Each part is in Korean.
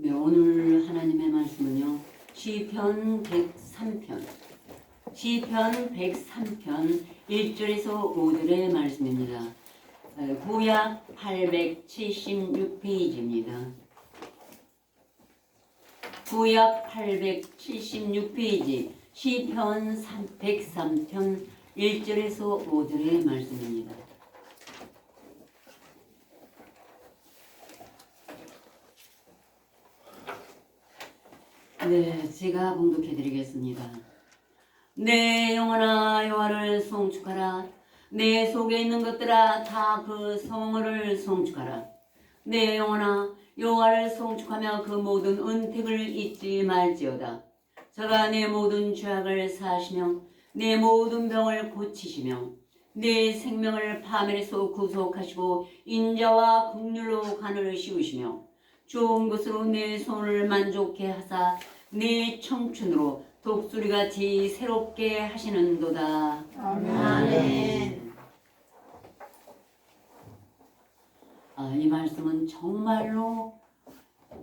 네, 오늘 하나님의 말씀은요. 시편 103편. 시편 103편 1절에서 5절의 말씀입니다. 어, 구약 876페이지입니다. 구약 876페이지 시편 103편 1절에서 5절의 말씀입니다. 네, 제가 봉독해 드리겠습니다. 내 영혼아 여호와를 송축하라. 내 속에 있는 것들아 다 그 성을 송축하라. 내 영혼아 여호와를 송축하며 그 모든 은택을 잊지 말지어다. 저가 내 모든 죄악을 사하시며 내 모든 병을 고치시며 내 생명을 파멸에서 구속하시고 인자와 국률로 간을 씌우시며 좋은 것으로 내 손을 만족해 하사 내 청춘으로 독수리같이 새롭게 하시는도다. 아멘. 아, 이 말씀은 정말로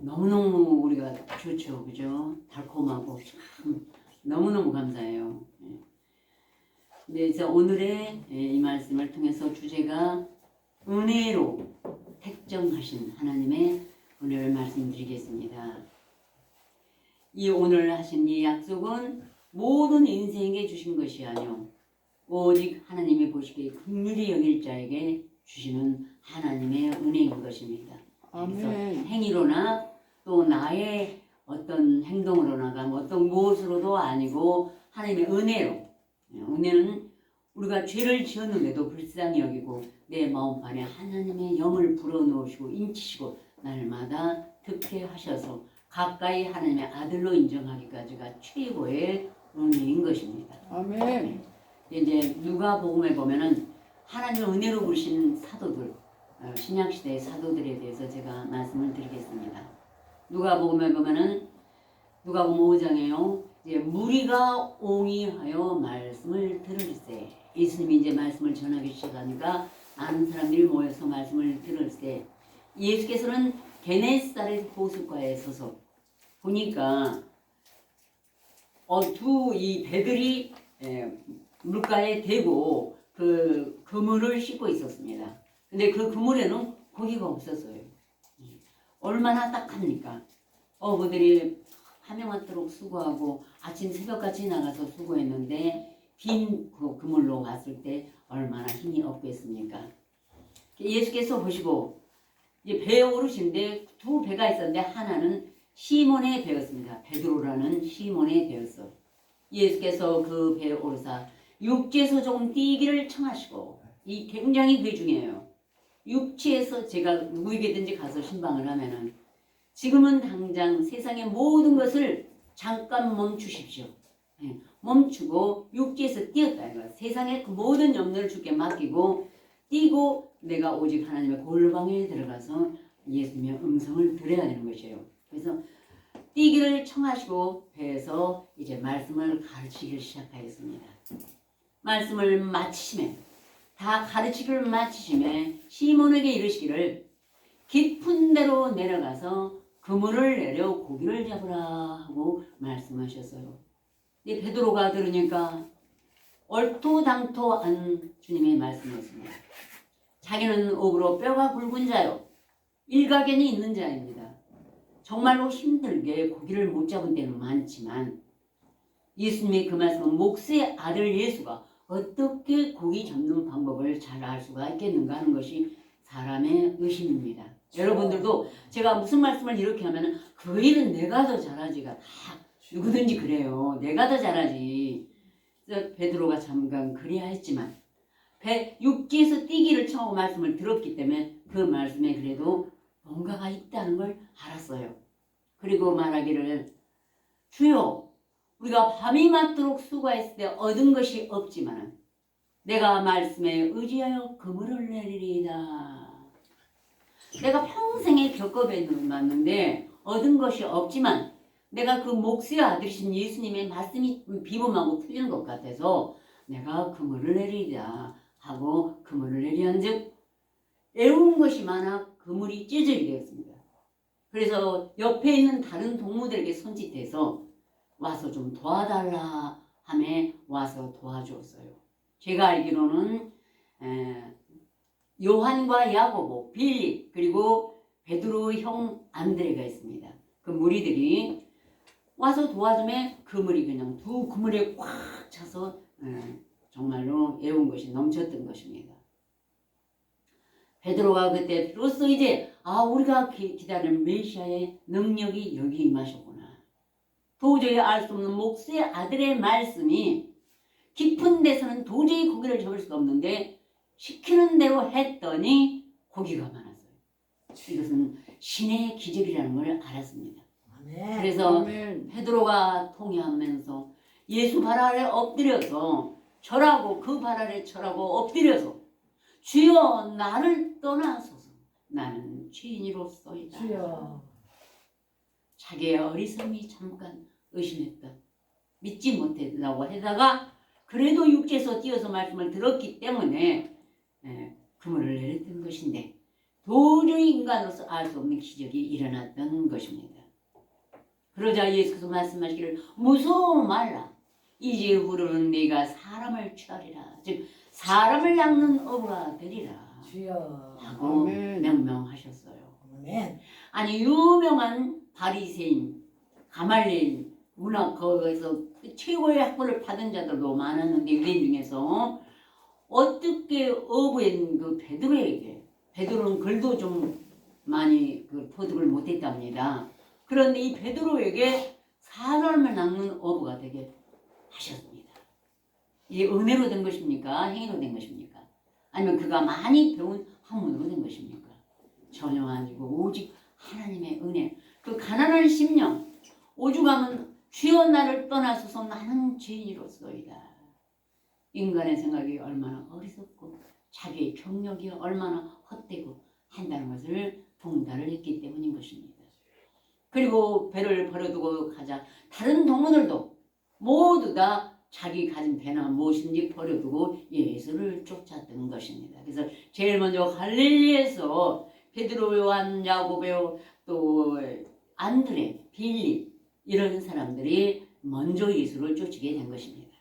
너무너무 우리가 좋죠. 그죠? 달콤하고 참 너무너무 감사해요. 예. 네, 이제 오늘의 예, 이 말씀을 통해서 주제가 은혜로 택정하신 하나님의 은혜를 말씀드리겠습니다. 이 오늘 하신 이 약속은 모든 인생에게 주신 것이 아니요 오직 하나님이 보시기에 긍휼히 여길 자에게 주시는 하나님의 은혜인 것입니다. 그래서 아멘. 행위로나 또 나의 어떤 행동으로나가 뭐 어떤 무엇으로도 아니고 하나님의 은혜로 은혜는 우리가 죄를 지었는데도 불쌍히 여기고 내 마음판에 하나님의 영을 불어넣으시고 인치시고 날마다 듣게 하셔서 가까이 하나님의 아들로 인정하기까지가 최고의 은혜인 것입니다. 아멘. 이제 누가 복음에 보면은 하나님의 은혜로 부르신 사도들 어, 신약 시대의 사도들에 대해서 제가 말씀을 드리겠습니다. 누가 복음에 보면은 누가 보면 5장에요. 이제 무리가 옹이하여 말씀을 들을세. 예수님이 이제 말씀을 전하기 시작하니까 많은 사람들이 모여서 말씀을 들을세. 예수께서는 게네사렛 호숫가에 서서 보니까 어, 두 이 배들이 에, 물가에 대고 그 그물을 싣고 있었습니다. 근데 그 그물에는 고기가 없었어요. 얼마나 딱합니까? 어부들이 하명하도록 수고하고 아침 새벽같이 나가서 수고했는데 빈 그 그물로 왔을 때 얼마나 힘이 없겠습니까? 예수께서 보시고 이제 배에 오르신데 두 배가 있었는데 하나는 시몬의 배였습니다. 베드로라는 시몬의 배였어. 예수께서 그 배에 오르사 육지에서 조금 뛰기를 청하시고 이 굉장히 그게 중요해요. 육지에서 제가 누구에게든지 가서 신방을 하면은 지금은 당장 세상의 모든 것을 잠깐 멈추십시오. 예, 멈추고 육지에서 뛰었다 이거. 세상의 그 모든 염려를 주께 맡기고 뛰고 내가 오직 하나님의 골방에 들어가서 예수님의 음성을 들어야 되는 것이에요. 그래서 뛰기를 청하시고 배에서 이제 말씀을 가르치기를 시작하였습니다. 말씀을 마치심에 다 가르치기를 마치심에 시몬에게 이르시기를 깊은 데로 내려가서 그물을 내려 고기를 잡으라 하고 말씀하셨어요. 이 베드로가 들으니까 얼토당토한 주님의 말씀이었습니다. 자기는 옥으로 뼈가 굵은 자요. 일가견이 있는 자입니다. 정말로 힘들게 고기를 못 잡은 때는 많지만 예수님의 그 말씀은 목수의 아들 예수가 어떻게 고기 잡는 방법을 잘 알 수가 있겠는가 하는 것이 사람의 의심입니다. 여러분들도 제가 무슨 말씀을 이렇게 하면 그 일은 내가 더 잘하지가 다 누구든지 그래요. 내가 더 잘하지. 그래서 베드로가 잠깐 그리하였지만 배 육지에서 뛰기를 처음 말씀을 들었기 때문에 그 말씀에 그래도 뭔가가 있다는 걸 알았어요. 그리고 말하기를 주여 우리가 밤이 맞도록 수고했을 때 얻은 것이 없지만 내가 말씀에 의지하여 그물을 내리리이다. 내가 평생에 겪어봤는데 얻은 것이 없지만 내가 그 목수의 아들이신 예수님의 말씀이 비범하고 틀리는 것 같아서 내가 그물을 내리리다 하고 그물을 내리한즉 애운 것이 많아 그물이 찢어지게 되었습니다. 그래서 옆에 있는 다른 동무들에게 손짓해서 와서 좀 도와달라 하며 와서 도와주었어요. 제가 알기로는 에, 요한과 야고보, 빌립 그리고 베드로 형 안드레가 있습니다. 그 무리들이 와서 도와주면 그물이 그냥 두 그물에 꽉 차서 에, 정말로 애운 것이 넘쳤던 것입니다. 베드로가 그때 비로소 이제 아 우리가 기, 기다리는 메시아의 능력이 여기 임하셨구나. 도저히 알 수 없는 목수의 아들의 말씀이 깊은 데서는 도저히 고기를 잡을 수가 없는데 시키는 대로 했더니 고기가 많았어요. 이것은 신의 기적이라는 걸 알았습니다. 아멘. 그래서 아멘. 베드로가 통회하면서 예수 발 아래 엎드려서 절하고 그 발 아래 절하고 엎드려서 주여 나를 떠나소서 나는 죄인이로소이다. 주여. 자기의 어리석음이 잠깐 의심했다. 믿지 못했다고 하다가 그래도 육체에서 뛰어서 말씀을 들었기 때문에 에, 그물을 내렸던 것인데 도저히 인간으로서 알 수 없는 기적이 일어났던 것입니다. 그러자 예수께서 말씀하시기를 무서워 말라. 이제 후로는 네가 사람을 취하리라. 즉 사람을 낚는 어부가 되리라. 주여. 하고 아멘. 명명하셨어요. 아멘. 아니 유명한 바리새인 가말리엘 문학 거기서 최고의 학벌을 받은 자들도 많았는데 유대인 중에서 어떻게 어부인 그 베드로에게 베드로는 글도 좀 많이 그 터득을 못했답니다. 그런데 이 베드로에게 사람을 낚는 어부가 되게 하셨습니다. 이게 은혜로 된 것입니까? 행위로 된 것입니까? 아니면 그가 많이 배운 학문으로 된 것입니까? 전혀 아니고 오직 하나님의 은혜. 그 가난한 심령, 오죽하면 주여 나를 떠나소서 나는 죄인이로서이다. 인간의 생각이 얼마나 어리석고 자기의 경력이 얼마나 헛되고 한다는 것을 동달을 했기 때문인 것입니다. 그리고 배를 버려두고 가자 다른 동무들도 모두 다 자기 가진 배나 무엇인지 버려두고 예수를 쫓았던 것입니다. 그래서 제일 먼저 갈릴리에서 베드로, 요한, 야고보 또 안드레, 빌립 이런 사람들이 먼저 예수를 쫓게 된 것입니다.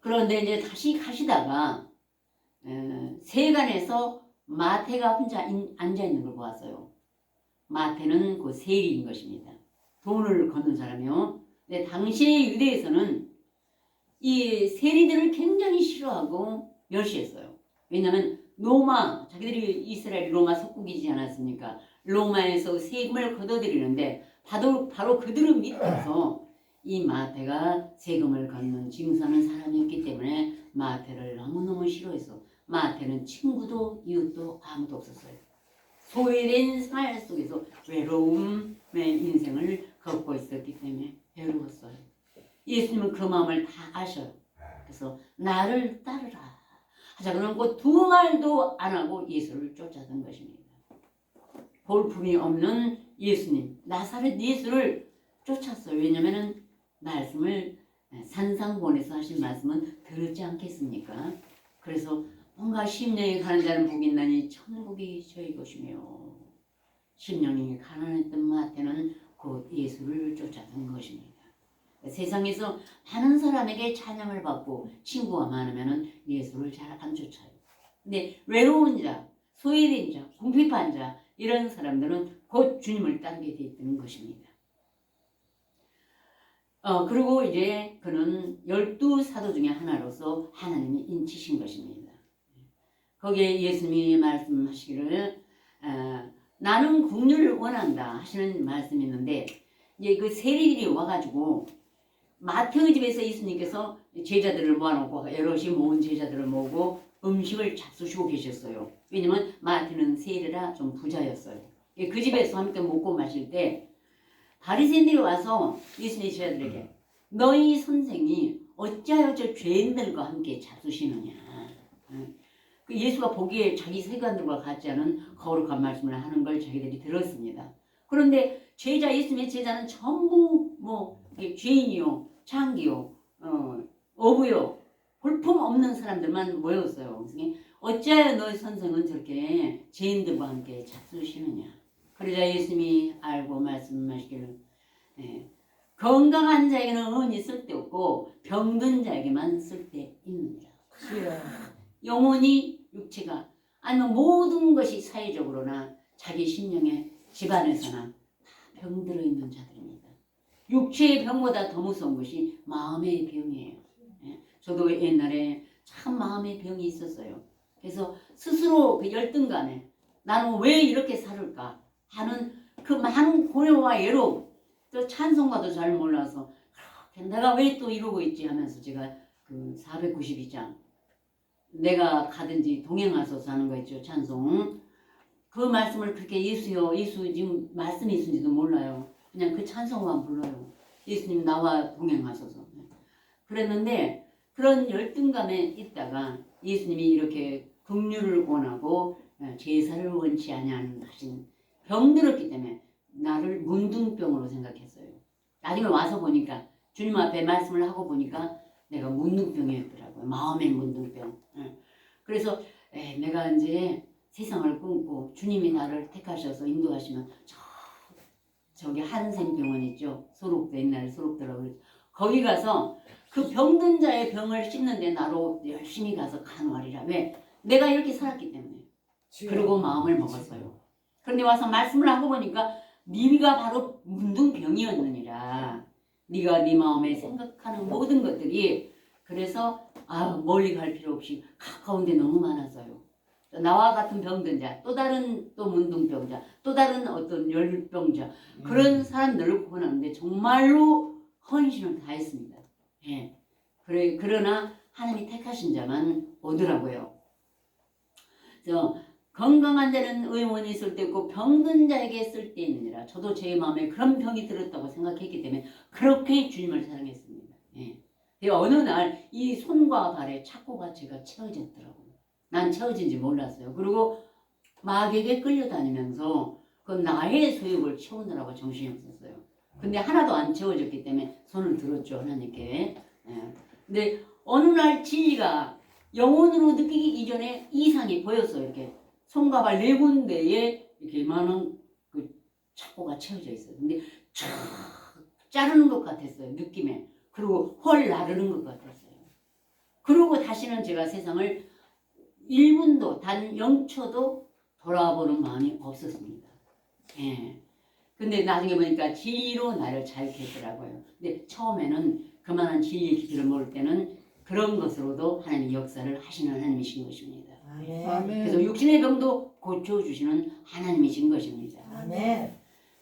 그런데 이제 다시 가시다가 에, 세간에서 마태가 혼자 인- 앉아 있는 걸 보았어요. 마태는 그 세리인 것입니다. 돈을 걷는 사람이요. 근데 당시의 유대에서는 이 세리들을 굉장히 싫어하고 멸시했어요. 왜냐하면 로마 자기들이 이스라엘 로마 속국이지 않았습니까? 로마에서 세금을 걷어들이는데 바로 바로 그들의 밑에서 이 마태가 세금을 걷는 징수하는 사람이었기 때문에 마태를 너무너무 싫어해서 마태는 친구도 이웃도 아무도 없었어요. 소외된 생활 속에서 외로움의 인생을 걷고 있었기 때문에 외로웠어요. 예수님은 그 마음을 다 아셔요. 그래서 나를 따르라. 하자 그러고 두 말도 안 하고 예수를 쫓아던 것입니다. 볼품이 없는 예수님, 나사렛 예수를 쫓았어요. 왜냐면은 말씀을 산상본에서 하신 말씀은 들었지 않겠습니까? 그래서 뭔가 심령이 가는 자는 복이 있나니 천국이 저희 것이며 심령이 가난했던 마태는 곧 예수를 쫓아던 것입니다. 세상에서 많은 사람에게 찬양을 받고 친구가 많으면 예수를 잘안 쫓아요. 근데 외로운 자, 소외된 자, 궁핍한 자 이런 사람들은 곧 주님을 돼 있는 것입니다. 어, 그리고 이제 그는 열두 사도 중에 하나로서 하나님이 인치신 것입니다. 거기에 예수님이 말씀하시기를 어, 나는 국률을 원한다 하시는 말씀이 있는데 이제 그 세리들이 와가지고 마태의 집에서 예수님께서 제자들을 모아놓고 여럿이 모은 제자들을 모으고 음식을 잡수시고 계셨어요. 왜냐면 마태는 세리라 좀 부자였어요. 그 집에서 함께 먹고 마실 때 바리새인들이 와서 예수님의 제자들에게 너희 선생이 어찌하여 저 죄인들과 함께 잡수시느냐. 응. 그 예수가 보기에 자기 세관들과 같지 않은 거룩한 말씀을 하는 걸 자기들이 들었습니다. 그런데 제자 예수님의 제자는 전부 뭐 죄인이요, 장기요, 어, 어부요, 볼품 없는 사람들만 모였어요. 그래서 어찌하여 너희 선생은 저렇게 죄인들과 함께 잡수시느냐. 그러자 예수님이 알고 말씀하시기를 예, 건강한 자에게는 은이 쓸데없고 병든 자에게만 쓸데있느니라. 영혼이 육체가 아니면 모든 것이 사회적으로나 자기 심령의 집안에서나 다 병들어 있는 자들입니다. 육체의 병보다 더 무서운 것이 마음의 병이에요. 예, 저도 옛날에 참 마음의 병이 있었어요. 그래서 스스로 그 열등감에 나는 왜 이렇게 살을까 하는 그 많은 고뇌와 외로움 또 찬송가도 잘 몰라서 내가 왜 또 이러고 있지 하면서 제가 그 492장 내가 가든지 동행하소서 하는 거 있죠 찬송 그 말씀을 그렇게 예수요 예수 지금 말씀이 있는지도 몰라요 그냥 그 찬송만 불러요 예수님 나와 동행하소서 그랬는데 그런 열등감에 있다가 예수님이 이렇게 긍휼을 원하고 어, 제사를 원치 아니하는 하신 병들었기 때문에 나를 문둥병으로 생각했어요 나중에 와서 보니까 주님 앞에 말씀을 하고 보니까 내가 문둥병이었더라고요. 마음의 문둥병. 예. 그래서 에, 내가 이제 세상을 끊고 주님이 나를 택하셔서 인도하시면 저 저기 한샘병원 있죠. 소록도 옛날에 소록더라고요. 거기 가서 그 병든 자의 병을 씻는데 나로 열심히 가서 간호하리라. 왜? 내가 이렇게 살았기 때문에. 그리고 마음을 먹었어요. 그런데 와서 말씀을 하고 보니까 네가 바로 문둥병이었느니라. 네가 네 마음에 생각하는 모든 것들이 그래서 아 멀리 갈 필요 없이 가까운 데 너무 많았어요. 나와 같은 병든 자, 또 다른 또 문둥병자, 또 다른 어떤 열병자 그런 사람들을 구원하는데 정말로 헌신을 다했습니다. 예. 그래 그러나 하나님이 택하신 자만 오더라고요. 그래서 건강한 자는 의원이 있을 때 있고 병든 자에게 쓸 때 있느니라. 저도 제 마음에 그런 병이 들었다고 생각했기 때문에 그렇게 주님을 사랑했습니다. 예. 어느 날 이 손과 발에 착고가 제가 채워졌더라고요. 난 채워진지 몰랐어요. 그리고 마귀에게 끌려다니면서 그 나의 소욕을 채우느라고 정신이 없었어요. 근데 하나도 안 채워졌기 때문에 손을 들었죠 하나님께. 예. 근데 어느 날 진리가 영혼으로 느끼기 이전에 이상이 보였어요. 이렇게 손과 발 네 군데에 이렇게 많은 그 착고가 채워져 있어요. 근데 쫙 자르는 것 같았어요. 느낌에. 그리고 헐 나르는 것 같았어요. 그러고 다시는 제가 세상을 1분도 단 0초도 돌아보는 마음이 없었습니다. 예. 근데 나중에 보니까 진리로 나를 자유케 했더라고요. 근데 처음에는 그만한 진리의 깊이를 모를 때는 그런 것으로도 하나님 역사를 하시는 하나님이신 것입니다. 아멘. 아멘. 그래서 육신의 병도 고쳐주시는 하나님이신 것입니다. 아멘.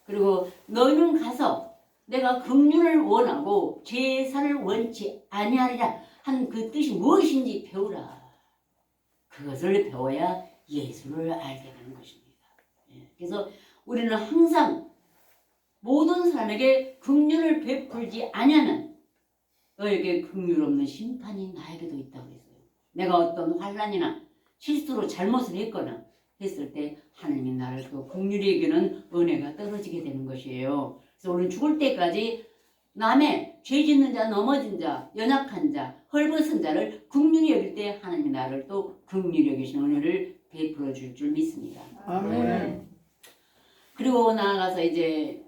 그리고 너희는 가서 내가 긍휼을 원하고 제사를 원치 아니하리라 한 그 뜻이 무엇인지 배우라. 그것을 배워야 예수를 알게 되는 것입니다. 예, 그래서 우리는 항상 모든 사람에게 긍휼을 베풀지 아니하는 너에게 긍휼 없는 심판이 나에게도 있다고 그랬어요. 내가 어떤 환란이나 실수로 잘못을 했거나 했을 때 하나님이 나를 그 긍휼에게는 은혜가 떨어지게 되는 것이에요. 그래서 우리는 죽을 때까지 남의 죄 짓는 자, 넘어진 자, 연약한 자, 헐벗은 자를 긍휼히 여길 때 하나님이 나를 또 긍휼히 여기신 은혜를 베풀어 줄 줄 믿습니다. 아멘. 그리고 나아가서 이제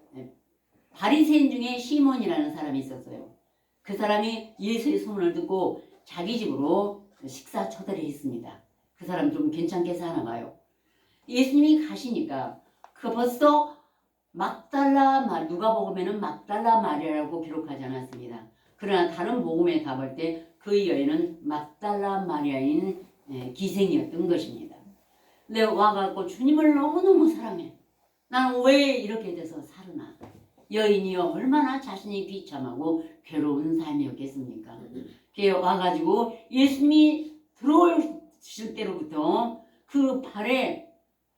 바리새인 중에 시몬이라는 사람이 있었어요. 그 사람이 예수의 소문을 듣고 자기 집으로 식사 초대를 했습니다. 그 사람 좀 괜찮게 사나 봐요. 예수님이 가시니까 그 벌써 막달라 말 누가 보면은 막달라 마리아라고 기록하지 않았습니다. 그러나 다른 복음에 가볼 때 그 여인은 막달라 마리아인 예, 기생이었던 것입니다. 근데 와갖고 주님을 너무너무 사랑해. 나는 왜 이렇게 돼서 살으나? 여인이요 얼마나 자신이 비참하고 괴로운 삶이었겠습니까? 그게 와가지고 예수님이 들어오실 때로부터 그 발에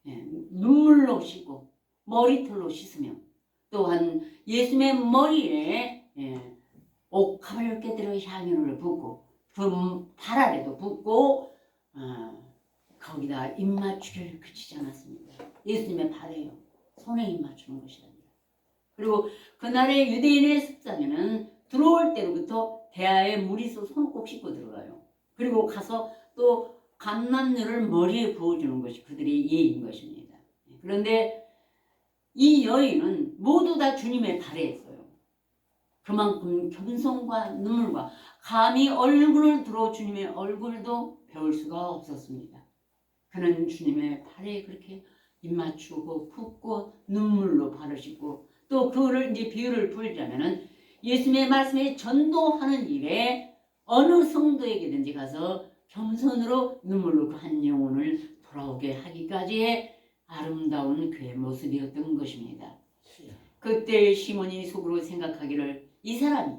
예, 눈물로 씻고 머리털로 씻으며 또한 예수님의 머리에 예, 옥합을 깨뜨려 향유를 붓고 그 발 아래도 붓고 어, 거기다 입맞추기를 그치지 않았습니다. 예수님의 발에요. 손에 입맞추는 것이 아니라. 그리고 그날의 유대인의 습상에는 들어올 때로부터 대야에 물이 쏘 손을 꼭 씻고 들어가요. 그리고 가서 또 감남류를 머리에 부어주는 것이 그들의 예인 것입니다. 그런데 이 여인은 모두 다 주님의 발에 했어요. 그만큼 겸손과 눈물과 감히 얼굴을 들어 주님의 얼굴도 배울 수가 없었습니다. 그는 주님의 발에 그렇게 입 맞추고 붓고 눈물로 발을 씻고 또 그를 이제 비유를 풀자면은 예수님의 말씀에 전도하는 일에 어느 성도에게든지 가서 겸손으로 눈물로 그 한 영혼을 돌아오게 하기까지의 아름다운 그의 모습이었던 것입니다. 그때 시몬이 속으로 생각하기를 이 사람이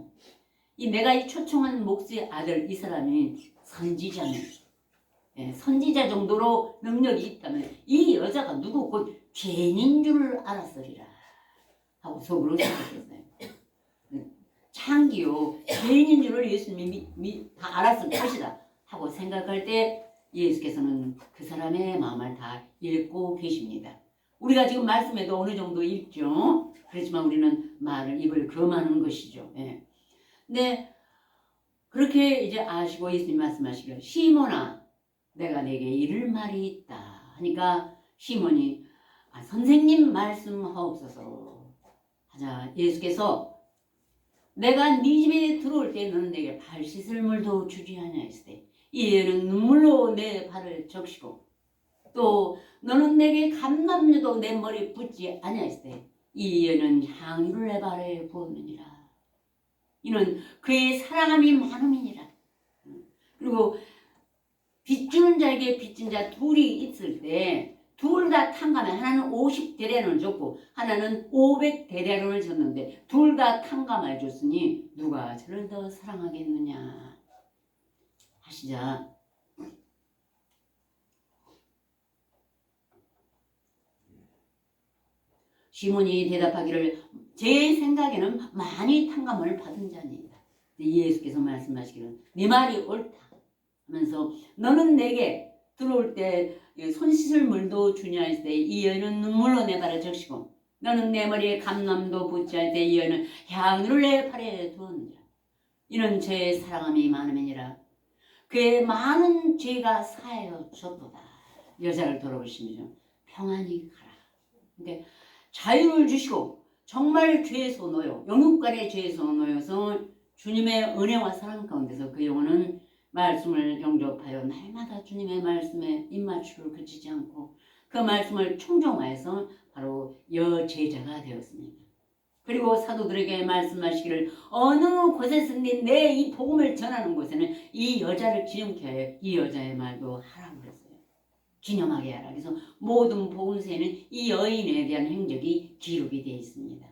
이 내가 이 초청한 목수의 아들 이 사람이 선지자네. 예, 선지자 정도로 능력이 있다면 이 여자가 누구 곧 죄인인 줄 알았으리라 하고 속으로 생각했어요. 음, 창기요 죄인인 줄을 예수님이 다 알았을 것이다 하고 생각할 때 예수께서는 그 사람의 마음을 다 읽고 계십니다. 우리가 지금 말씀에도 어느 정도 읽죠. 그렇지만 우리는 말을 입을 금하는 것이죠. 예. 근데 그렇게 이제 아시고 예수님 말씀하시기를 시몬아 내가 내게 이를 말이 있다 하니까 시몬이 아, 선생님 말씀하옵소서 하자 예수께서 내가 네 집에 들어올 때 너는 내게 발 씻을 물도 주지 아니하였으되 이에는 눈물로 내 발을 적시고 또 너는 내게 감남류도 내 머리에 붓지 아니하였으되 이에는 향유를 내 발에 부었느니라. 이는 그의 사랑함이 많음이니라. 그리고 빚주는 자에게 빚진 자 둘이 있을 때 둘 다 탕감해. 하나는 50대련을 줬고 하나는 500대련을 줬는데 둘 다 탕감해 줬으니 누가 저를 더 사랑하겠느냐 하시자 시몬이 대답하기를 제 생각에는 많이 탕감을 받은 자입니다. 예수께서 말씀하시기를 네 말이 옳다 하면서 너는 내게 들어올 때 손 씻을 물도 주냐 했을 때 이 여인은 눈물로 내 발을 적시고 너는 내 머리에 감남도 붓지 할때이 여인은 향유를 내 팔에 두었느니라. 이는 죄의 사랑함이 많음이니라 그의 많은 죄가 사하여졌도다 여자를 돌아보시며 평안히 가라 근데 자유를 주시고 정말 죄에서 놓여 영육간의 죄에서 놓여서 주님의 은혜와 사랑 가운데서 그 영혼은 말씀을 영접하여 날마다 주님의 말씀에 입맞추를 그치지 않고 그 말씀을 충종하여서 바로 여제자가 되었습니다. 그리고 사도들에게 말씀하시기를 어느 곳에서든 내이 복음을 전하는 곳에는 이 여자를 기념케 하여 이 여자의 말도 하라고 그랬어요. 기념하게 하라. 그래서 모든 복음서에는 이 여인에 대한 행적이 기록이 되어 있습니다.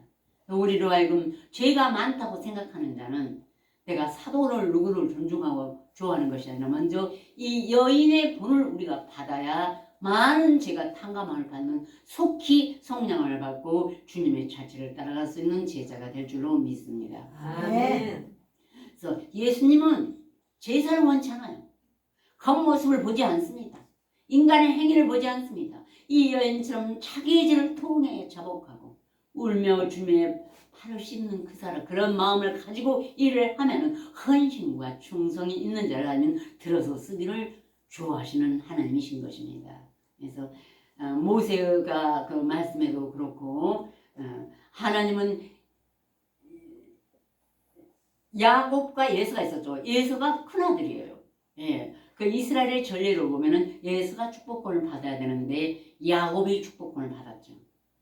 우리로 하여금 죄가 많다고 생각하는 자는 내가 사도를 누구를 존중하고 좋아하는 것이 아니라 먼저 이 여인의 본을 우리가 받아야 많은 죄가 탕감을 받는 속히 성령을 받고 주님의 자취를 따라갈 수 있는 제자가 될 줄로 믿습니다. 아멘. 그래서 예수님은 제사를 원치 않아요. 겉모습을 보지 않습니다. 인간의 행위를 보지 않습니다. 이 여인처럼 자기의 죄를 통해 자복하고 울며 주님의 팔을 씹는 그 사람 그런 마음을 가지고 일을 하면은 헌신과 충성이 있는 자를 알면 들어서 쓰기를 좋아하시는 하나님이신 것입니다. 그래서 어, 모세가 그 말씀에도 그렇고 어, 하나님은 야곱과 예수가 있었죠. 예수가 큰 아들이에요. 예. 그 이스라엘의 전례로 보면은 예수가 축복권을 받아야 되는데 야곱이 축복권을 받았죠.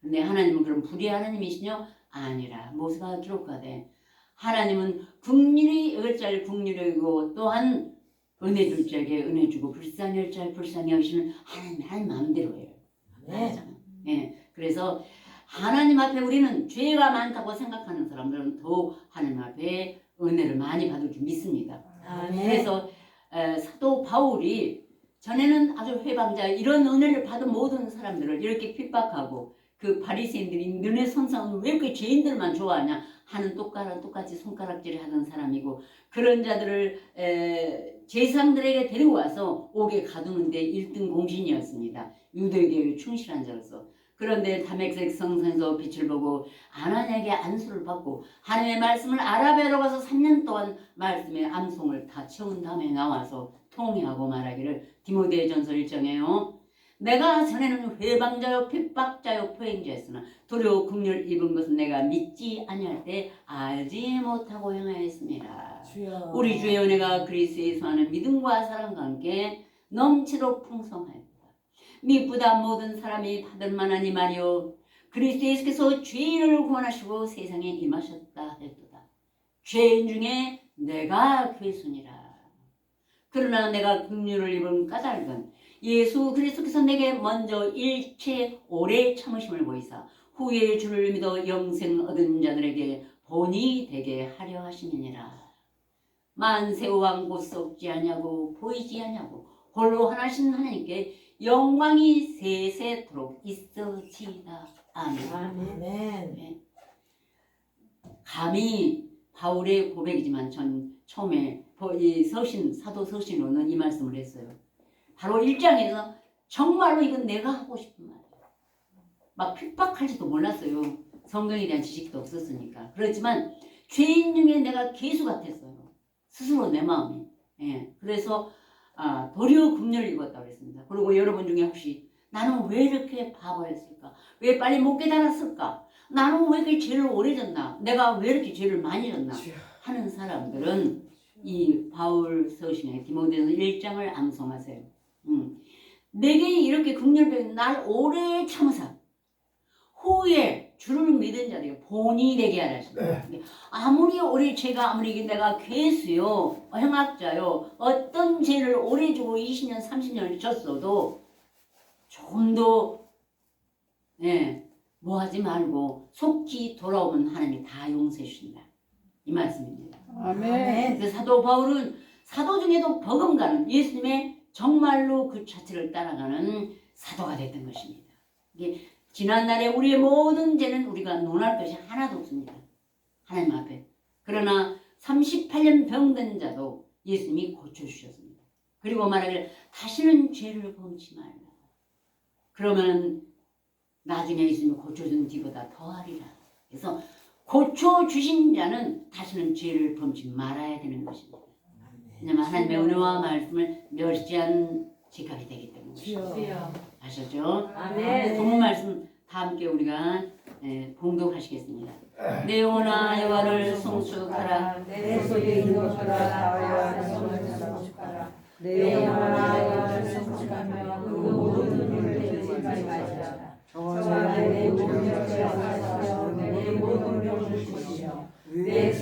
근데 하나님은 그럼 불의 하나님이시냐? 아니라 모세가 기록하되 하나님은 국률이 자를 국률이고 또한 은혜 줄 자에게 은혜 주고 불쌍히 할 자를 불쌍히 하시는 하나님 하나님 마음대로예요. 아멘. 예. 그래서 하나님 앞에 우리는 죄가 많다고 생각하는 사람들은 더 하나님 앞에 은혜를 많이 받을 줄 믿습니다. 아멘. 그래서 에, 사도 바울이 전에는 아주 회방자 이런 은혜를 받은 모든 사람들을 이렇게 핍박하고 그 바리새인들이 너네 선상은 왜 이렇게 죄인들만 좋아하냐 하는 똑같이 똑같이 손가락질을 하던 사람이고 그런 자들을 에, 제상들에게 데리고 와서 옥에 가두는데 1등 공신이었습니다. 유대교에 충실한 자로서 그런데 다메섹 성산에서 빛을 보고 아나니에게 안수를 받고 하나님의 말씀을 아라비아로 가서 3년 동안 말씀의 암송을 다 채운 다음에 나와서 통회하고 말하기를 디모데전서 1장에요. 내가 전에는 회방자요 핍박자요 포행자였으나 도리어 국률 입은 것은 내가 믿지 아니할 때 알지 못하고 행하였습니다. 주여. 우리 주의 은혜가 그리스도에서 하는 믿음과 사랑과 함께 넘치도록 풍성하였다. 미쁘다 모든 사람이 받을 만한 이 말이요 그리스도 예수께서 죄인을 구원하시고 세상에 임하셨다 했도다. 죄인 중에 내가 괴순이라. 그러나 내가 긍휼을 입은 까닭은 예수 그리스도께서 내게 먼저 일체 오래 참으심을 보이사 후에 주를 믿어 영생 얻은 자들에게 본이 되게 하려 하시느니라. 만세왕 곧 썩지 아니하고 보이지 아니하고 홀로 하나신 하나님께 영광이 세세토록 있어지이다. 아멘. 아멘. 감히 바울의 고백이지만 전 처음에 서신 사도 서신으로는 이 말씀을 했어요. 바로 1장에서 정말로 이건 내가 하고 싶은 말이에요. 막 핍박할지도 몰랐어요. 성경에 대한 지식도 없었으니까. 그렇지만 죄인 중에 내가 개수 같았어요. 스스로 내 마음이. 예. 그래서 아, 도리어 금년을 입었다고 그랬습니다. 그리고 여러분 중에 혹시 나는 왜 이렇게 바보였을까? 왜 빨리 못 깨달았을까? 나는 왜 이렇게 죄를 오래 졌나? 내가 왜 이렇게 죄를 많이 졌나? 주여. 하는 사람들은 이 바울 서신의 디모데서 1장을 암송하세요. 음. 내게 이렇게 극렬병 날 오래 참으사 후에 주를 믿은 자들에게 본이 되게 하라십니다. 아무리 오래 죄가 아무리 내가 괴수요, 행악자요, 어떤 죄를 오래 주고 20년, 30년을 졌어도 조금 더, 예, 뭐 하지 말고 속히 돌아오면 하나님이 다 용서해 주신다. 이 말씀입니다. 아멘. 그래서 사도 바울은 사도 중에도 버금가는 예수님의 정말로 그 자체를 따라가는 사도가 됐던 것입니다. 이게 지난날에 우리의 모든 죄는 우리가 논할 것이 하나도 없습니다. 하나님 앞에. 그러나 38년 병든 자도 예수님이 고쳐주셨습니다. 그리고 말하기를 다시는 죄를 범치 말라. 그러면 나중에 예수님이 고쳐준 뒤보다 더하리라. 그래서 고쳐주신 자는 다시는 죄를 범치 말아야 되는 것입니다. 왜냐면 하나님의 은혜와 말씀을 멸시한 직각이 되기 때문입니다. 주여. 아셨죠? 아멘. 본문 말씀 다 함께 우리가 예, 봉독하시겠습니다. 내 영혼아 여호와를 송축하라. 내 속에 있는 것보다 나와 성숙하라. 내 영혼아 여호와를 성숙하며 그 모든 일을 되지 말자. 저와 내 모든 내 모든 병을 주시며 내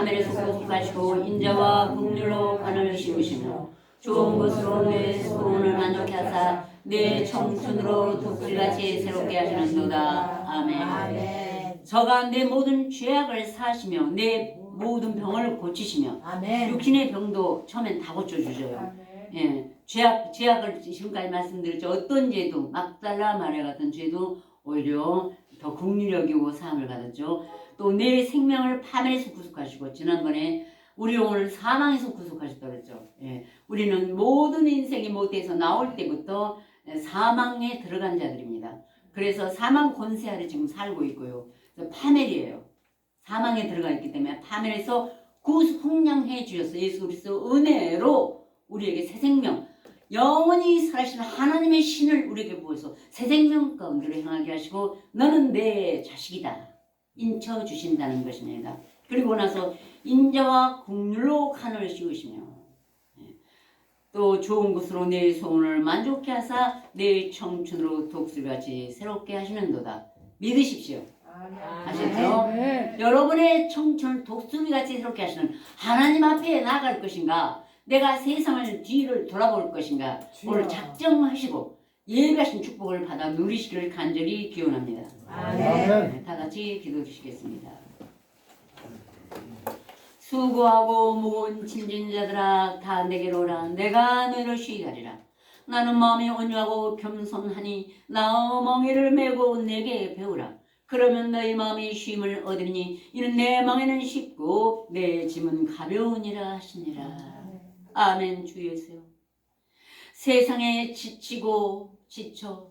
파멸에서 구속하시고 인자와 국률로 관을 씌우시며 좋은 것으로 내 소원을 만족케 하사 내 청춘으로 독수리같이 새롭게 하시는도다. 아멘. 아멘. 저가 내 모든 죄악을 사시며 내 모든 병을 고치시며 아멘. 육신의 병도 처음엔 다 고쳐주셔요. 예, 죄악, 죄악을 지금까지 말씀드렸죠. 어떤 죄도, 막달라 마리아 같은 죄도 오히려 더 국리력이고 사함을 받았죠. 또 내 생명을 파멸에서 구속하시고, 지난번에 우리 영혼을 사망에서 구속하셨다고 그랬죠. 예, 우리는 모든 인생이 못해서 나올 때부터 사망에 들어간 자들입니다. 그래서 사망 권세 아래 지금 살고 있고요. 파멸이에요. 사망에 들어가 있기 때문에 파멸에서 구속량해 주셔서 예수 그리스도 은혜로 우리에게 새 생명, 영원히 살아시는 하나님의 신을 우리에게 부어서 새 생명 가운데로 행하게 하시고 너는 내 자식이다 인쳐 주신다는 것입니다. 그리고 나서 인자와 국률로 간을 씌우시며 예, 또 좋은 것으로 내 소원을 만족케 하사 내 청춘으로 독수리같이 새롭게 하시는도다. 믿으십시오. 아셨죠? 여러분의 청춘을 독수리같이 새롭게 하시는 하나님 앞에 나아갈 것인가? 내가 세상을 뒤를 돌아볼 것인가? 오늘 작정하시고 예배하신 축복을 받아 누리시기를 간절히 기원합니다. 아멘. 네, 다 같이 기도해 주시겠습니다. 수고하고 무거운 짐진자들아 다 내게로 오라. 내가 너희를 쉬게 하리라. 나는 마음이 온유하고 겸손하니 나의 멍에를 메고 내게 배우라. 그러면 너희 마음이 쉼을 얻으니 이는 내 멍에는 쉽고 내 짐은 가벼우니라 하시니라. 아멘 주 예수여. 세상에 지치고 지쳐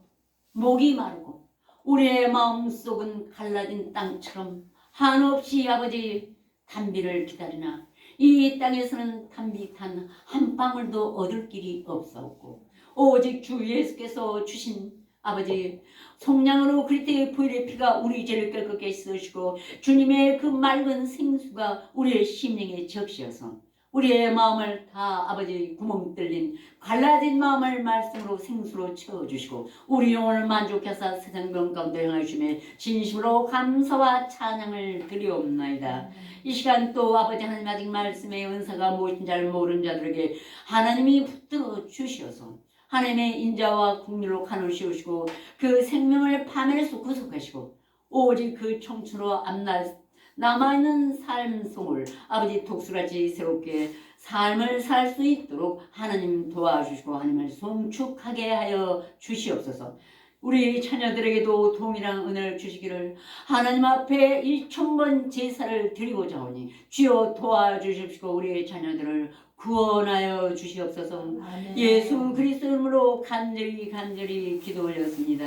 목이 마르고 우리의 마음속은 갈라진 땅처럼 한없이 아버지 단비를 기다리나 이 땅에서는 단비 단한 방울도 얻을 길이 없사옵고 오직 주 예수께서 주신 아버지 속량으로 그리스도의 보혈의 피가 우리 죄를 깨끗게 씻으시고 주님의 그 맑은 생수가 우리의 심령에 적시어서 우리의 마음을 다 아버지 구멍 뚫린 갈라진 마음을 말씀으로 생수로 채워주시고 우리 영혼을 만족해서 세상 병 가운데 행하심에 진심으로 감사와 찬양을 드리옵나이다. 이 시간 또 아버지 하나님 아직 말씀의 은사가 무엇인지 잘 모르는 자들에게 하나님이 붙들어 주시어서 하나님의 인자와 국률로 씌우시고 그 생명을 파멸에서 구속하시고 오직 그 청춘으로 앞날 남아있는 삶 속을 아버지 독수같이 새롭게 삶을 살 수 있도록 하나님 도와주시고 하나님을 송축하게 하여 주시옵소서. 우리 자녀들에게도 동일한 은혜를 주시기를 하나님 앞에 일천번 제사를 드리고자 하니 주여 도와주십시고 우리의 자녀들을 구원하여 주시옵소서. 아멘. 예수 그리스도 이름으로 간절히 간절히 기도 올렸습니다.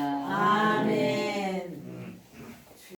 아멘.